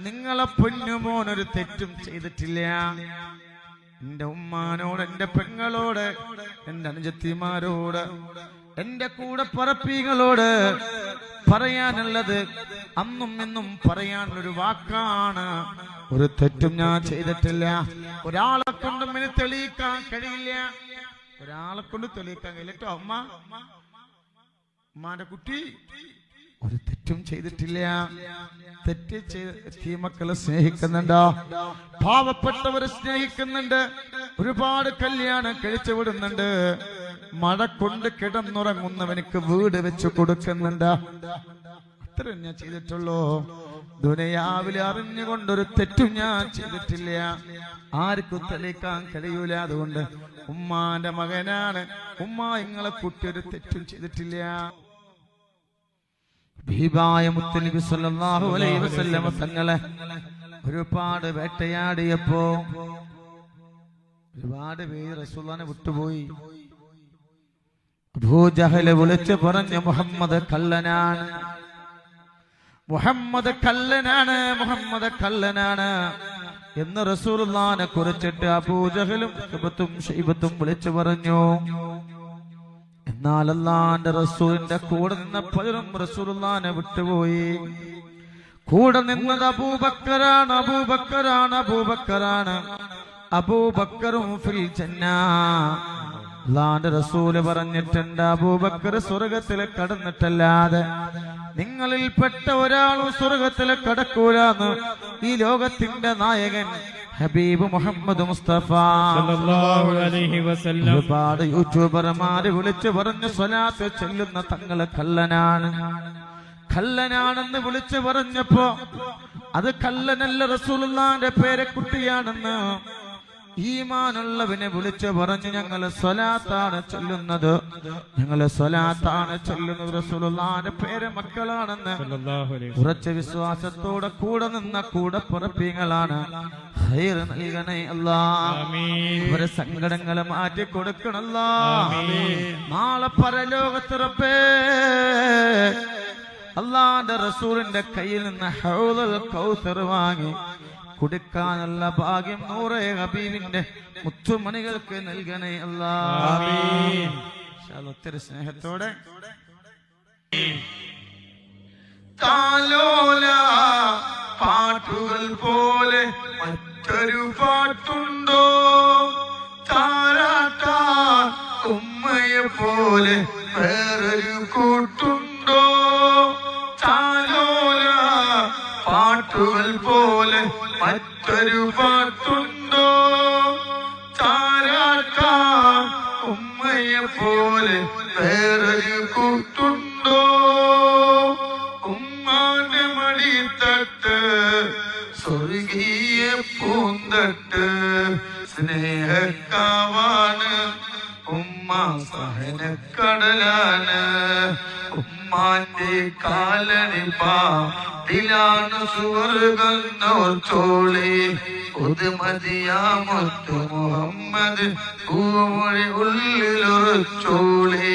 നിങ്ങളെ പൊന്നുമോനൊരു തെറ്റും ചെയ്തിട്ടില്ല. എന്റെ ഉമ്മാനോട് എന്റെ പെങ്ങളോട് എന്റെ അനുജത്തിമാരോട് എന്റെ കൂടെ പറപ്പീകളോട് പറയാനുള്ളത് അന്നും ഇന്നും പറയാനുള്ളൊരു വാക്കാണ്. ഒരു തെറ്റും ഞാൻ ചെയ്തിട്ടില്ല. ഒരാളെ കൊണ്ടും ഇനി തെളിയിക്കാൻ കഴിയില്ല. ഒരാളെ കൊണ്ട് തെളിയിക്കാൻ കഴിയില്ല. അമ്മ ഉമ്മാന്റെ കുട്ടി ഒരു തെറ്റും ചെയ്തിട്ടില്ല. തെറ്റ് ചെയ്ത് സ്നേഹിക്കുന്നുണ്ടോ? പാവപ്പെട്ടവരെ സ്നേഹിക്കുന്നുണ്ട്. ഒരുപാട് കല്യാണം കഴിച്ചു വിടുന്നുണ്ട്. മഴ കൊണ്ട് കിടന്നുറങ്ങുന്നവനക്ക് വീട് വെച്ചു കൊടുക്കുന്നുണ്ട്. അത്ര ഞാൻ ചെയ്തിട്ടുള്ളൂ. ദുനയാവിലെ അറിഞ്ഞുകൊണ്ടൊരു തെറ്റും ഞാൻ ചെയ്തിട്ടില്ല. ആർക്കും തെളിയിക്കാൻ കഴിയൂല. അതുകൊണ്ട് ഉമ്മാന്റെ മകനാണ്. ഉമ്മ ഇങ്ങളെ കുട്ടി ഒരു തെറ്റും ചെയ്തിട്ടില്ല. ഭീപായ മുത്തലിബി സല്ലല്ലാഹു അലൈഹി വസല്ലമ തങ്ങളെ ഒരുപാട് വേട്ടയാടിയപ്പോ ഒരുപാട് പേര് റസൂല്ലാനെ വിട്ടുപോയി. അബൂജഹൽ വിളിച്ചു പറഞ്ഞു മുഹമ്മദ് കല്ലനാണ് മുഹമ്മദ് കല്ലനാണ് മുഹമ്മദ് കല്ലനാണ് എന്ന് റസൂൽ കുറിച്ചിട്ട് അബൂജഹലും ഷൈബത്തും വിളിച്ചു പറഞ്ഞു. എന്നാൽ അള്ളാന്റെ റസൂലിന്റെ കൂടെ നിന്ന പലരും റസൂലുള്ളാനെ വിട്ടുപോയി. കൂടെ നിന്നത് അബൂബക്കരാണ് അബൂബക്കരാണ് അബൂബക്കറാണ്. അബൂബക്കറും ഫിൽ അള്ളാന്റെ റസൂൽ പറഞ്ഞിട്ടുണ്ട് അബൂബക്കർ സ്വർഗത്തിൽ കടന്നിട്ടല്ലാതെ നിങ്ങളിൽപ്പെട്ട ഒരാളും സ്വർഗത്തിൽ കടക്കൂലെന്ന് ഈ ലോകത്തിന്റെ നായകൻ ഹബീബ് മുഹമ്മദ് മുസ്തഫ. സല്ലല്ലാഹു അലൈഹി വസല്ലം. ഒരുപാട് യൂട്യൂബർമാര് വിളിച്ചു പറഞ്ഞു സ്വലാത്ത് ചെല്ലുന്ന തങ്ങളെ കള്ളനാണ്. കള്ളനാണെന്ന് വിളിച്ചു പറഞ്ഞപ്പോ അത് കല്ലനല്ല റസൂലുള്ളാന്റെ പേരക്കുട്ടിയാണെന്ന് ഈമാനുള്ളവനെ വിളിച്ചു പറഞ്ഞു ഞങ്ങൾ സ്വലാത്താണ് ചൊല്ലുന്നത്. ഞങ്ങൾ സ്വലാത്താണ് ചൊല്ലുന്നത്. റസൂലുള്ളാന്റെ പേര് മക്കളാണെന്ന്. ഉറച്ച വിശ്വാസത്തോടെ കൂടെ നിന്ന കൂടെ പുറപ്പിങ്ങളാണ്. നൽകണേ അല്ലാ. അവരെ മാറ്റി കൊടുക്കണല്ല. നാളെ പരലോകത്തിറപ്പേ അള്ളാന്റെ റസൂലിന്റെ കയ്യിൽ നിന്ന് ഹൗദൽ കൗസർ വാങ്ങി. കുടിക്കാനുള്ള ഭാഗ്യം നൂറേ ഹബീബിന്റെ മുത്തുമണികൾക്ക് നൽകണേ അല്ല. ഒത്തിരി സ്നേഹത്തോടെ. താലോല പാട്ടുകൾ പോലെ മറ്റൊരു പാട്ടുണ്ടോ? താരാട്ടാ ഉമ്മയെ പോലെ പാട്ടുകൾ പോലെ മറ്റൊരു പാട്ടുണ്ടോ? താരാട്ടാൻ ഉമ്മയെ പോലെ വേറൊരു കൂട്ടുണ്ടോ? ഉമ്മാന്റെ മടിത്തട്ട് സ്വർഗീയ പൂന്തട്ട് സ്നേഹക്കാവാണ്. ഉമ്മ സഹനക്കടലാണ്. ഉമ്മാന്റെ കാലണിപ്പാതിലാണ് സുവർഗം ചോളി പുതുമതിയാമൊത്തു മുഹമ്മദ് പൂമൊഴി ഉള്ളിലൊരു ചോളി